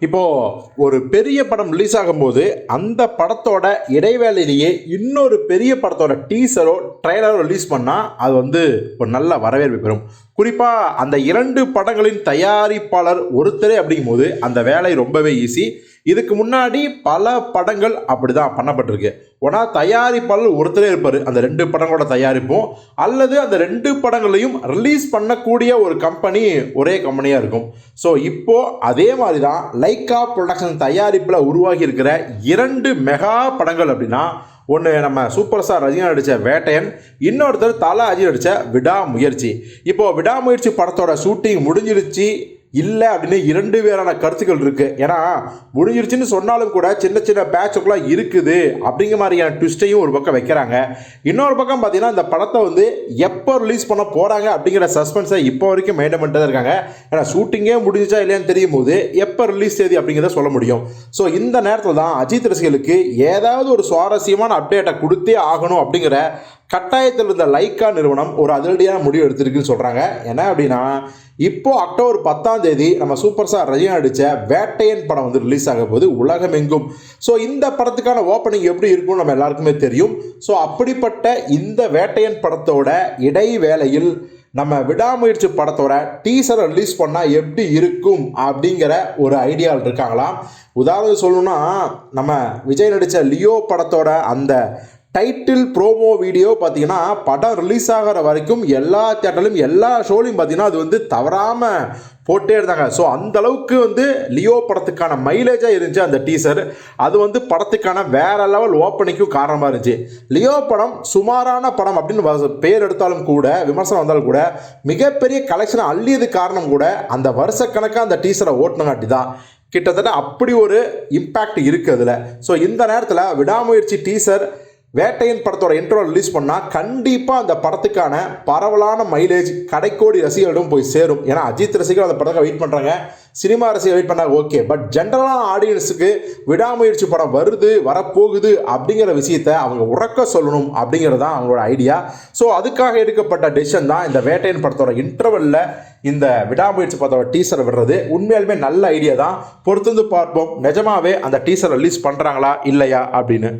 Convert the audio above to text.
இப்போது ஒரு பெரிய படம் ரிலீஸ் ஆகும்போது அந்த படத்தோட இடைவேளையிலேயே இன்னொரு பெரிய படத்தோட டீசரோ ட்ரெய்லரோ ரிலீஸ் பண்ணால் அது வந்து ஒரு நல்ல வரவேற்பு பெறும். குறிப்பாக அந்த இரண்டு படங்களின் தயாரிப்பாளர் ஒருத்தரே அப்படிங்கும்போது அந்த வேலை ரொம்பவே ஈஸி இதுக்கு முன்னாடி பல படங்கள் அப்படி தான் பண்ணப்பட்டிருக்கு. ஒன்றா தயாரிப்பாளர் ஒருத்தரே இருப்பார். அந்த ரெண்டு படங்களோட தயாரிப்பும் அல்லது அந்த ரெண்டு படங்களையும் ரிலீஸ் பண்ணக்கூடிய ஒரு கம்பெனி ஒரே கம்பெனியாக இருக்கும். ஸோ இப்போது அதே மாதிரி தான் லைக்கா ப்ரொடக்ஷன் தயாரிப்பில் உருவாகி இருக்கிற இரண்டு மெகா படங்கள் அப்படின்னா ஒன்று நம்ம சூப்பர் ஸ்டார் ரஜினி நடித்த வேட்டையன் இன்னொருத்தர் தலா அஜி நடித்த விடாமுயற்சி. இப்போது விடாமுயற்சி படத்தோட ஷூட்டிங் முடிஞ்சிருச்சு. இல்லை அப்படின்னு இரண்டு பேரான கருத்துக்கள் இருக்குது ஏன்னா முடிஞ்சிருச்சுன்னு சொன்னாலும் கூட சின்ன சின்ன பேட்சுக்குலாம் இருக்குது அப்படிங்கிற மாதிரியான ட்விஸ்ட்டையும் ஒரு பக்கம் வைக்கிறாங்க. இன்னொரு பக்கம் பார்த்தீங்கன்னா இந்த படத்தை வந்து எப்போ ரிலீஸ் பண்ண போகிறாங்க அப்படிங்கிற சஸ்பென்ஸை இப்போ வரைக்கும் மெயின்டைன் பண்ணிட்டு தான் இருக்காங்க. ஏன்னா ஷூட்டிங்கே முடிஞ்சிச்சா இல்லையான்னு தெரியும் போது எப்போ ரிலீஸ் தேதி அப்படிங்கிறத சொல்ல முடியும். ஸோ இந்த நேரத்தில் தான் அஜித் ரசிகர்களுக்கு ஏதாவது ஒரு சுவாரஸ்யமான அப்டேட்டை கொடுத்தே ஆகணும் அப்படிங்கிற கட்டாயத்தில் இருந்த லைக்கா நிறுவனம் ஒரு அதிரடியான முடிவு எடுத்திருக்குன்னு சொல்கிறாங்க என்ன அப்படின்னா இப்போ அக்டோபர் பத்தாம் தேதி நம்ம சூப்பர் ஸ்டார் ரஜினி நடித்த வேட்டையன் படம் வந்து ரிலீஸ் ஆக போகுது உலகமெங்கும். ஸோ இந்த படத்துக்கான ஓப்பனிங் எப்படி இருக்கும்னு நம்ம எல்லாருக்குமே தெரியும். ஸோ அப்படிப்பட்ட இந்த வேட்டையன் படத்தோட இடைவேளையில் நம்ம விடாமுயற்சி படத்தோட டீசரை ரிலீஸ் பண்ணால் எப்படி இருக்கும் அப்படிங்கிற ஒரு ஐடியாவில் இருக்காங்களாம். உதாரணம் சொல்லணும்னா நம்ம விஜய் நடித்த லியோ படத்தோட அந்த டைட்டில் ப்ரோமோ வீடியோ பார்த்தீங்கன்னா படம் ரிலீஸ் ஆகிற வரைக்கும் எல்லா தேட்டர்லையும் எல்லா ஷோலையும் பார்த்தீங்கன்னா அது வந்து தவறாமல் போட்டே இருந்தாங்க. ஸோ அந்த அளவுக்கு வந்து லியோ படத்துக்கான மைலேஜாக இருந்துச்சு அந்த டீசர் அது வந்து படத்துக்கான வேற லெவல் ஓப்பனிங்க்கும் காரணமாக இருந்துச்சு. லியோ படம் சுமாரான படம் அப்படின்னு வ- பேர் எடுத்தாலும் கூட விமர்சனம் வந்தாலும் கூட மிகப்பெரிய கலெக்ஷனை அள்ளியது காரணம் கூட அந்த வருஷக்கணக்காக அந்த டீசரை ஓட்டினங்காட்டி தான். கிட்டத்தட்ட அப்படி ஒரு இம்பேக்ட் இருக்குது அதில். ஸோ இந்த நேரத்தில் விடாமுயற்சி டீசர் வேட்டையின் படத்தோட இன்ட்ரோ ரிலீஸ் பண்ணால் கண்டிப்பாக அந்த படத்துக்கான பரவலான மைலேஜ் கடைக்கோடி ரசிகர்களிடம் போய் சேரும். ஏன்னா அஜித் ரசிகர்கள் அந்த படத்தை வெயிட் பண்ணுறாங்க சினிமா ரசிகர் வெயிட் பண்ணாங்க ஓகே பட் ஜென்ரலான ஆடியன்ஸுக்கு விடாமுயற்சி படம் வருது வரப்போகுது அப்படிங்கிற விஷயத்தை அவங்க உறக்க சொல்லணும் அப்படிங்கிறது தான் அவங்களோட ஐடியா ஸோ அதுக்காக எடுக்கப்பட்ட டெசிஷன் தான் இந்த வேட்டையின் படத்தோட இன்டர்வெல்ல இந்த விடாமுயற்சி படத்தோட டீசர் விடுறது. உண்மையாலுமே நல்ல ஐடியா தான். பொறுத்து பார்ப்போம். நிஜமாவே அந்த டீசர் ரிலீஸ் பண்ணுறாங்களா இல்லையா அப்படின்னு.